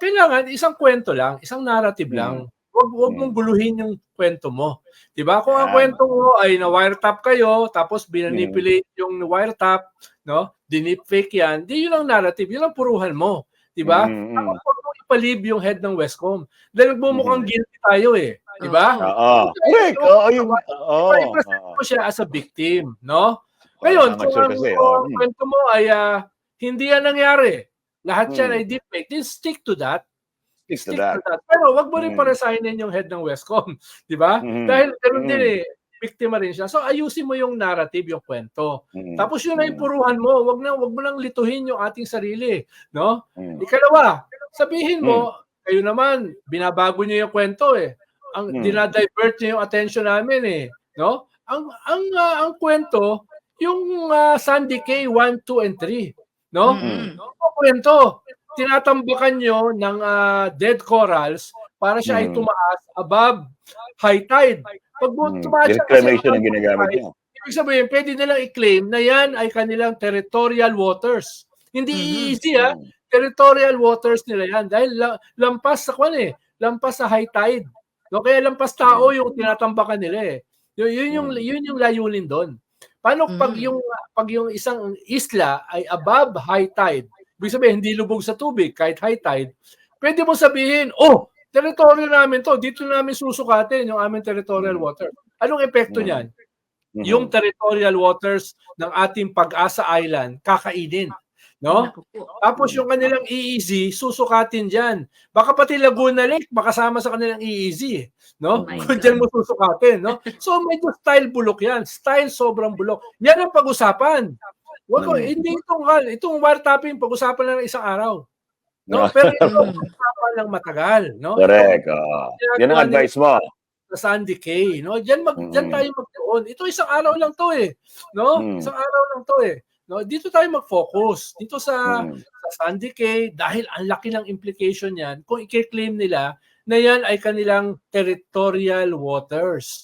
kailangan isang kwento lang, isang narrative Mm. lang. Wag wag Mm. mong guluhin yung kwento mo. 'Di ba? Kung ang Tama. kwento mo ay na wiretap kayo tapos Mm. binanipulate yung wiretap, no? Dinipfake yan, di yun ang narrative, yun ang puruhan mo, 'di ba? Mm, mm. Tapos mo ipalib yung head ng Westcom. Dahil nagmumukhang Mhm. guilty tayo eh, 'di ba? Oo. Correct. Oo, yun. Oo. I-present mo siya as a victim, no? Ngayon, kung ang ang mm. kwento mo ay ah, hindi yan nangyari, lahat yan Mm. ay deepfake, then stick to that. Stick to Stick that. to that. Pero wag mo rin Mm. paresignin yung head ng Westcom, di ba? Mhm. Dahil ganoon Mhm. din eh, biktima rin siya. So ayusin mo yung narrative, yung kwento. Mm. Tapos yun ay Mm. puruhan mo, wag na wag mo nang lituhin yung ating sarili, no? Mm. Ikalawa, sabihin mo, kayo naman, binabago niyo yung kwento eh. Ang Hmm. dinadivert niyo yung attention namin eh, no? Ang ang ah, ang kwento, yung ah, Sandy K 1, 2 and 3, no? Mm. Ang kwento, tinatambakan niyo ng ah, dead corals para siya ay Hmm. tumaas above high tide. Pag Mm. tumaas siya kasi Reclamation ang ginagamit niya. Ibig sabihin, pwede nilang i-claim na yan ay kanilang territorial waters. Hindi Mhm. easy ha, territorial waters nila yan dahil la- lampas sa kwan eh, lampas sa high tide. No, kaya lampas tao yung tinatambakan nila eh. Yun, yun yung Mm. yun yung layunin doon. Paano pag Mm. yung pag yung isang isla ay above high tide, ibig sabihin hindi lubog sa tubig kahit high tide, pwede mo sabihin, "Oh, teritoryo namin to, dito namin susukatin yung aming territorial Mm. water." Anong epekto Mm. niyan? Mhm. Yung territorial waters ng ating Pag-asa Island kakainin, no? Tapos yung kanilang EEZ susukatin diyan. Baka pati Laguna Lake makasama sa kanilang EEZ, no? Oh Kung diyan mo susukatin, no? So medyo style bulok 'yan. Style sobrang bulok. Yan ang pag-usapan. Wag ko, hindi itong itong wiretapping pag-usapan lang ng isang araw. No? Pero ito pag-usapan lang matagal, no? Correct. oo. Yan ang advice mo. sa Sandy K, no? Diyan mag diyan Mm. tayo magtuon. Ito isang araw lang 'to eh, no? Mm. Isang araw lang 'to eh. No, dito tayo mag-focus. Dito sa Mm. sa Sandy K dahil ang laki ng implication niyan kung i-claim nila na yan ay kanilang territorial waters.